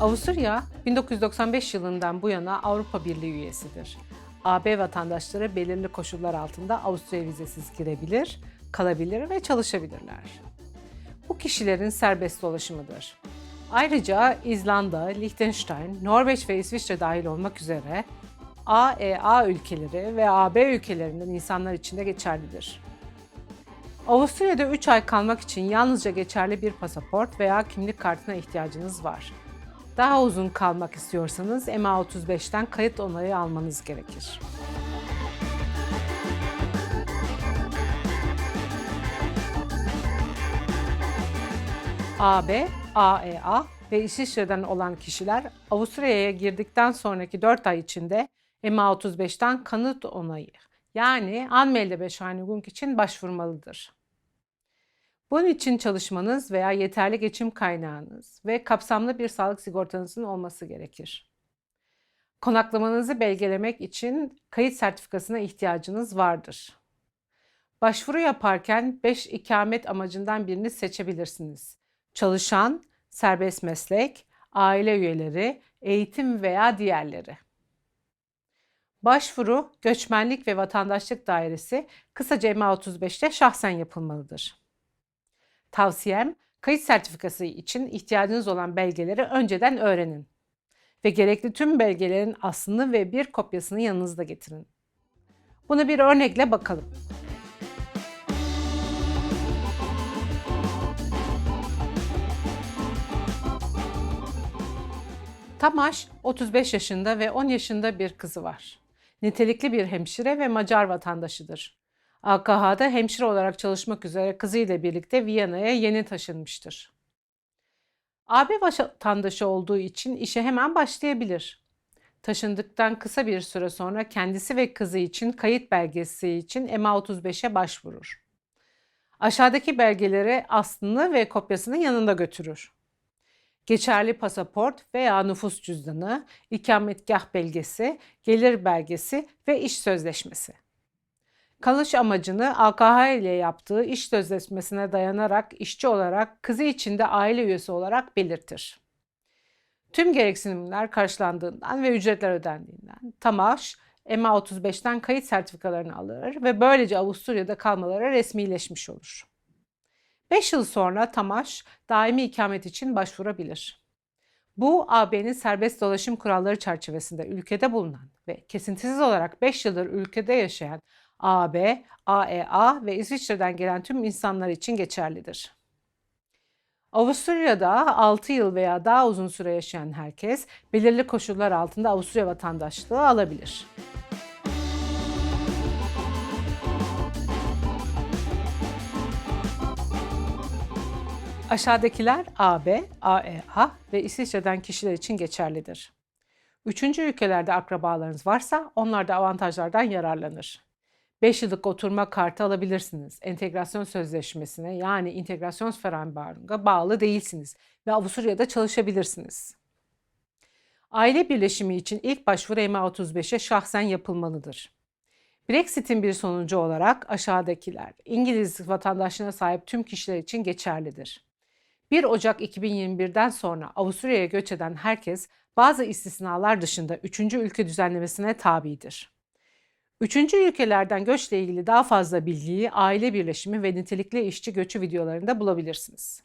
Avusturya 1995 yılından bu yana Avrupa Birliği üyesidir. AB vatandaşları belirli koşullar altında Avusturya vizesiz girebilir, kalabilir ve çalışabilirler. Bu kişilerin serbest dolaşımıdır. Ayrıca İzlanda, Liechtenstein, Norveç ve İsviçre dahil olmak üzere AEA ülkeleri ve AB ülkelerinden insanlar için de geçerlidir. Avusturya'da 3 ay kalmak için yalnızca geçerli bir pasaport veya kimlik kartına ihtiyacınız var. Daha uzun kalmak istiyorsanız MA35'ten kayıt onayı almanız gerekir. AB, AEA ve İsviçre'den olan kişiler Avusturya'ya girdikten sonraki 4 ay içinde MA35'ten kanıt onayı yani Anmelde Bescheinigung için başvurmalıdır. Bunun için çalışmanız veya yeterli geçim kaynağınız ve kapsamlı bir sağlık sigortanızın olması gerekir. Konaklamanızı belgelemek için kayıt sertifikasına ihtiyacınız vardır. Başvuru yaparken 5 ikamet amacından birini seçebilirsiniz. Çalışan, serbest meslek, aile üyeleri, eğitim veya diğerleri. Başvuru, göçmenlik ve vatandaşlık dairesi kısaca MA35'te şahsen yapılmalıdır. Tavsiyem, kayıt sertifikası için ihtiyacınız olan belgeleri önceden öğrenin. Ve gerekli tüm belgelerin aslını ve bir kopyasını yanınızda getirin. Buna bir örnekle bakalım. Tamaş 35 yaşında ve 10 yaşında bir kızı var. Nitelikli bir hemşire ve Macar vatandaşıdır. AKH'da hemşire olarak çalışmak üzere kızıyla birlikte Viyana'ya yeni taşınmıştır. AB vatandaşı olduğu için işe hemen başlayabilir. Taşındıktan kısa bir süre sonra kendisi ve kızı için kayıt belgesi için MA35'e başvurur. Aşağıdaki belgeleri aslını ve kopyasını yanında götürür. Geçerli pasaport veya nüfus cüzdanı, ikametgah belgesi, gelir belgesi ve iş sözleşmesi. Kalış amacını AKH ile yaptığı iş sözleşmesine dayanarak işçi olarak kızı için de aile üyesi olarak belirtir. Tüm gereksinimler karşılandığından ve ücretler ödendiğinden TAMAŞ MA35'ten kayıt sertifikalarını alır ve böylece Avusturya'da kalmaları resmileşmiş olur. 5 yıl sonra TAMAŞ daimi ikamet için başvurabilir. Bu AB'nin serbest dolaşım kuralları çerçevesinde ülkede bulunan ve kesintisiz olarak 5 yıldır ülkede yaşayan AB, AEA ve İsviçre'den gelen tüm insanlar için geçerlidir. Avusturya'da 6 yıl veya daha uzun süre yaşayan herkes belirli koşullar altında Avusturya vatandaşlığı alabilir. Aşağıdakiler AB, AEA ve İsviçre'den kişiler için geçerlidir. Üçüncü ülkelerde akrabalarınız varsa onlar da avantajlardan yararlanır. 5 yıllık oturma kartı alabilirsiniz. Entegrasyon sözleşmesine yani integrasyon Vereinbarung'a bağlı değilsiniz ve Avusturya'da çalışabilirsiniz. Aile birleşimi için ilk başvuru MA35'e şahsen yapılmalıdır. Brexit'in bir sonucu olarak aşağıdakiler İngiliz vatandaşlığına sahip tüm kişiler için geçerlidir. 1 Ocak 2021'den sonra Avusturya'ya göç eden herkes bazı istisnalar dışında 3. ülke düzenlemesine tabidir. Üçüncü ülkelerden göçle ilgili daha fazla bilgiyi aile birleşimi ve nitelikli işçi göçü videolarında bulabilirsiniz.